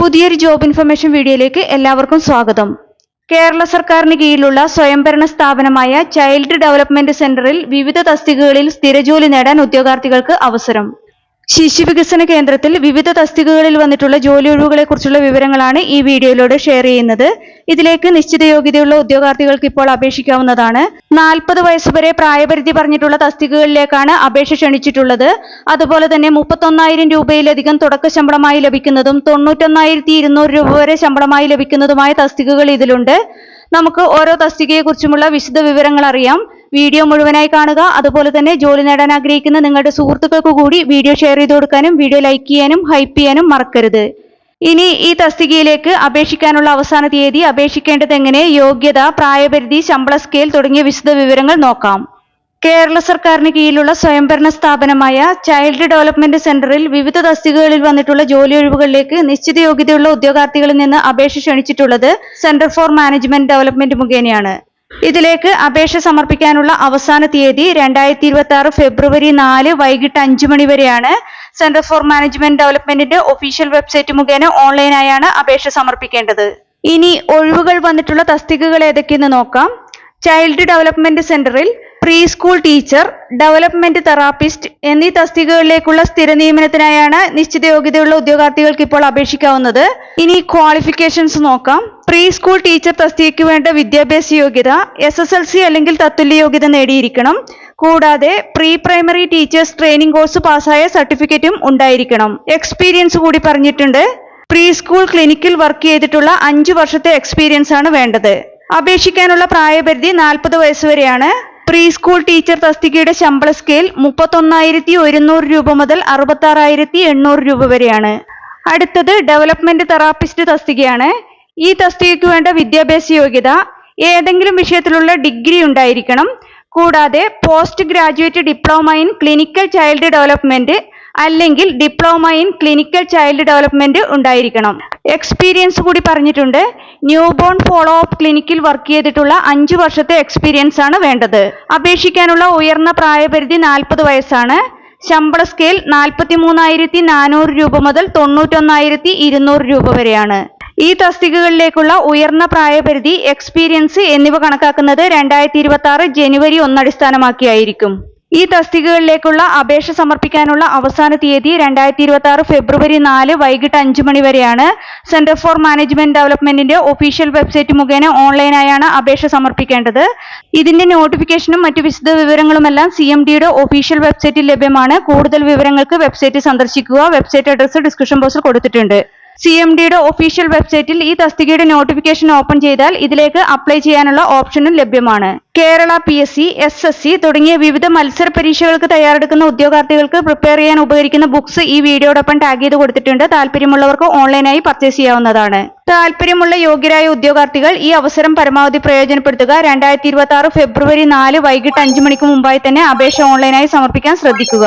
പുതിയൊരു job information വീഡിയോയിലേക്ക് എല്ലാവർക്കും സ്വാഗതം. കേരള സർക്കാരിന് കീഴിലുള്ള സ്വയംഭരണ സ്ഥാപനമായ ചൈൽഡ് ഡെവലപ്മെന്റ് സെന്ററിൽ വിവിധ തസ്തികകളിൽ സ്ഥിരജോലി നേടാൻ ഉദ്യോഗാർത്ഥികൾക്ക് അവസരം. ശിശുവികസന കേന്ദ്രത്തിൽ വിവിധ തസ്തികകളിൽ വന്നിട്ടുള്ള ജോലി ഒഴിവുകളെ കുറിച്ചുള്ള വിവരങ്ങളാണ് ഈ വീഡിയോയിലൂടെ ഷെയർ ചെയ്യുന്നത്. ഇതിലേക്ക് നിശ്ചിത യോഗ്യതയുള്ള ഉദ്യോഗാർത്ഥികൾക്ക് ഇപ്പോൾ അപേക്ഷിക്കാവുന്നതാണ്. നാൽപ്പത് വയസ്സുവരെ പ്രായപരിധി പറഞ്ഞിട്ടുള്ള തസ്തികകളിലേക്കാണ് അപേക്ഷ ക്ഷണിച്ചിട്ടുള്ളത്. അതുപോലെ തന്നെ മുപ്പത്തൊന്നായിരം രൂപയിലധികം തുടക്ക ശമ്പളമായി ലഭിക്കുന്നതും തൊണ്ണൂറ്റൊന്നായിരത്തി ഇരുന്നൂറ് രൂപ വരെ ശമ്പളമായി ലഭിക്കുന്നതുമായ തസ്തികകൾ ഇതിലുണ്ട്. നമുക്ക് ഓരോ തസ്തികയെക്കുറിച്ചുമുള്ള വിശദ വിവരങ്ങൾ അറിയാം. വീഡിയോ മുഴുവനായി കാണുക. അതുപോലെ തന്നെ ജോലി നേടാൻ ആഗ്രഹിക്കുന്ന നിങ്ങളുടെ സുഹൃത്തുക്കൾക്ക് കൂടി വീഡിയോ ഷെയർ ചെയ്ത് കൊടുക്കാനും വീഡിയോ ലൈക്ക് ചെയ്യാനും ഹൈപ്പ് ചെയ്യാനും മറക്കരുത്. ഇനി ഈ തസ്തികയിലേക്ക് അപേക്ഷിക്കാനുള്ള അവസാന തീയതി അപേക്ഷിക്കേണ്ടത് എങ്ങനെ? യോഗ്യത പ്രായപരിധി ശമ്പള സ്കെയിൽ തുടങ്ങിയ വിശദ വിവരങ്ങൾ നോക്കാം. കേരള സർക്കാരിന് കീഴിലുള്ള സ്വയംഭരണ സ്ഥാപനമായ ചൈൽഡ് ഡെവലപ്മെന്റ് സെന്ററിൽ വിവിധ തസ്തികകളിൽ വന്നിട്ടുള്ള ജോലി ഒഴിവുകളിലേക്ക് നിശ്ചിത യോഗ്യതയുള്ള ഉദ്യോഗാർത്ഥികളിൽ നിന്ന് അപേക്ഷ ക്ഷണിച്ചിട്ടുള്ളത് സെന്റർ ഫോർ മാനേജ്മെന്റ് ഡെവലപ്മെന്റ് മുഖേനയാണ്. ഇതിലേക്ക് അപേക്ഷ സമർപ്പിക്കാനുള്ള അവസാന തീയതി രണ്ടായിരത്തി ഇരുപത്തി ആറ് ഫെബ്രുവരി നാല് വൈകിട്ട് അഞ്ചു മണി വരെയാണ്. സെന്റർ ഫോർ മാനേജ്മെന്റ് ഡെവലപ്മെന്റിന്റെ ഒഫീഷ്യൽ വെബ്സൈറ്റ് മുഖേന ഓൺലൈനായാണ് അപേക്ഷ സമർപ്പിക്കേണ്ടത്. ഇനി ഒഴിവുകൾ വന്നിട്ടുള്ള തസ്തികകൾ ഏതൊക്കെയെന്ന് നോക്കാം. ചൈൽഡ് ഡെവലപ്മെന്റ് സെന്ററിൽ pre school teacher development therapist എന്നീ തസ്തികകളിലേക്കുള്ള സ്ഥിര നിയമനത്തിനായാണ് നിശ്ചിത യോഗ്യതയുള്ള ഉദ്യോഗാർത്ഥികൾക്ക് ഇപ്പോൾ അപേക്ഷിക്കാവുന്നത്. ഇനി ക്വാളിഫിക്കേഷൻസ് നോക്കാം. പ്രീ സ്കൂൾ ടീച്ചർ തസ്തികയ്ക്ക് വേണ്ട വിദ്യാഭ്യാസ യോഗ്യത എസ് എസ് എൽ സി അല്ലെങ്കിൽ തത്തുല്യ യോഗ്യത നേടിയിരിക്കണം. കൂടാതെ pre primary teachers training course പാസ്സായ സർട്ടിഫിക്കറ്റും ഉണ്ടായിരിക്കണം. എക്സ്പീരിയൻസ് കൂടി പറഞ്ഞിട്ടുണ്ട്. പ്രീ സ്കൂൾ ക്ലിനിക്കിൽ വർക്ക് ചെയ്തിട്ടുള്ള അഞ്ച് വർഷത്തെ എക്സ്പീരിയൻസ് ആണ് വേണ്ടത്. അപേക്ഷിക്കാനുള്ള പ്രായപരിധി നാൽപ്പത് വയസ്സ് വരെയാണ്. പ്രീ സ്കൂൾ ടീച്ചർ തസ്തികയുടെ ശമ്പള സ്കെയിൽ മുപ്പത്തൊന്നായിരത്തി ഒരുന്നൂറ് രൂപ മുതൽ അറുപത്തി ആറായിരത്തി എണ്ണൂറ് രൂപ വരെയാണ്. അടുത്തത് ഡെവലപ്മെന്റ് തെറാപ്പിസ്റ്റ് തസ്തികയാണ്. ഈ തസ്തികയ്ക്ക് വേണ്ട വിദ്യാഭ്യാസ യോഗ്യത ഏതെങ്കിലും വിഷയത്തിലുള്ള ഡിഗ്രി ഉണ്ടായിരിക്കണം. കൂടാതെ post graduate diploma in clinical child development അല്ലെങ്കിൽ diploma in clinical child development ഉണ്ടായിരിക്കണം. എക്സ്പീരിയൻസ് കൂടി പറഞ്ഞിട്ടുണ്ട്. ന്യൂ ബോൺ ഫോളോ അപ്പ് ക്ലിനിക്കിൽ വർക്ക് ചെയ്തിട്ടുള്ള അഞ്ചു വർഷത്തെ എക്സ്പീരിയൻസ് ആണ് വേണ്ടത്. അപേക്ഷിക്കാനുള്ള ഉയർന്ന പ്രായപരിധി നാൽപ്പത് വയസ്സാണ്. ശമ്പള സ്കെയിൽ നാൽപ്പത്തി മൂന്നായിരത്തി നാനൂറ് രൂപ മുതൽ തൊണ്ണൂറ്റൊന്നായിരത്തി ഇരുന്നൂറ് രൂപ വരെയാണ്. ഈ തസ്തികകളിലേക്കുള്ള ഉയർന്ന പ്രായപരിധി എക്സ്പീരിയൻസ് എന്നിവ കണക്കാക്കുന്നത് രണ്ടായിരത്തി ഇരുപത്തി ആറ് ജനുവരി ഒന്ന് അടിസ്ഥാനമാക്കിയായിരിക്കും. ഈ തസ്തികകളിലേക്കുള്ള അപേക്ഷ സമർപ്പിക്കാനുള്ള അവസാന തീയതി രണ്ടായിരത്തി ഇരുപത്തി ആറ് ഫെബ്രുവരി നാല് വൈകിട്ട് അഞ്ച് മണി വരെയാണ്. സെന്റർ ഫോർ മാനേജ്മെന്റ് ഡെവലപ്മെന്റിന്റെ ഒഫീഷ്യൽ വെബ്സൈറ്റ് മുഖേന ഓൺലൈനായാണ് അപേക്ഷ സമർപ്പിക്കേണ്ടത്. ഇതിന്റെ നോട്ടിഫിക്കേഷനും മറ്റു വിശദ വിവരങ്ങളുമെല്ലാം സി എം ഡിയുടെ ഒഫീഷ്യൽ വെബ്സൈറ്റിൽ ലഭ്യമാണ്. കൂടുതൽ വിവരങ്ങൾക്ക് വെബ്സൈറ്റ് സന്ദർശിക്കുക. വെബ്സൈറ്റ് അഡ്രസ് ഡിസ്ക്രിപ്ഷൻ ബോക്സിൽ കൊടുത്തിട്ടുണ്ട്. സി എം ഡിയുടെ ഒഫീഷ്യൽ വെബ്സൈറ്റിൽ ഈ തസ്തികയുടെ നോട്ടിഫിക്കേഷൻ ഓപ്പൺ ചെയ്താൽ ഇതിലേക്ക് അപ്ലൈ ചെയ്യാനുള്ള ഓപ്ഷനും ലഭ്യമാണ്. Kerala P S C S S C തുടങ്ങിയ വിവിധ മത്സര പരീക്ഷകൾക്ക് തയ്യാറെടുക്കുന്ന ഉദ്യോഗാർത്ഥികൾക്ക് പ്രിപ്പയർ ചെയ്യാൻ ഉപകരിക്കുന്ന ബുക്സ് ഈ വീഡിയോടൊപ്പം ടാഗ് ചെയ്ത് കൊടുത്തിട്ടുണ്ട്. താല്പര്യമുള്ളവർക്ക് ഓൺലൈനായി പർച്ചേസ് ചെയ്യാവുന്നതാണ്. താല്പര്യമുള്ള യോഗ്യരായ ഉദ്യോഗാർത്ഥികൾ ഈ അവസരം പരമാവധി പ്രയോജനപ്പെടുത്തുക. രണ്ടായിരത്തി ഇരുപത്തി ആറ് ഫെബ്രുവരി നാല് വൈകിട്ട് അഞ്ചു മണിക്ക് മുമ്പായി തന്നെ അപേക്ഷ ഓൺലൈനായി സമർപ്പിക്കാൻ ശ്രദ്ധിക്കുക.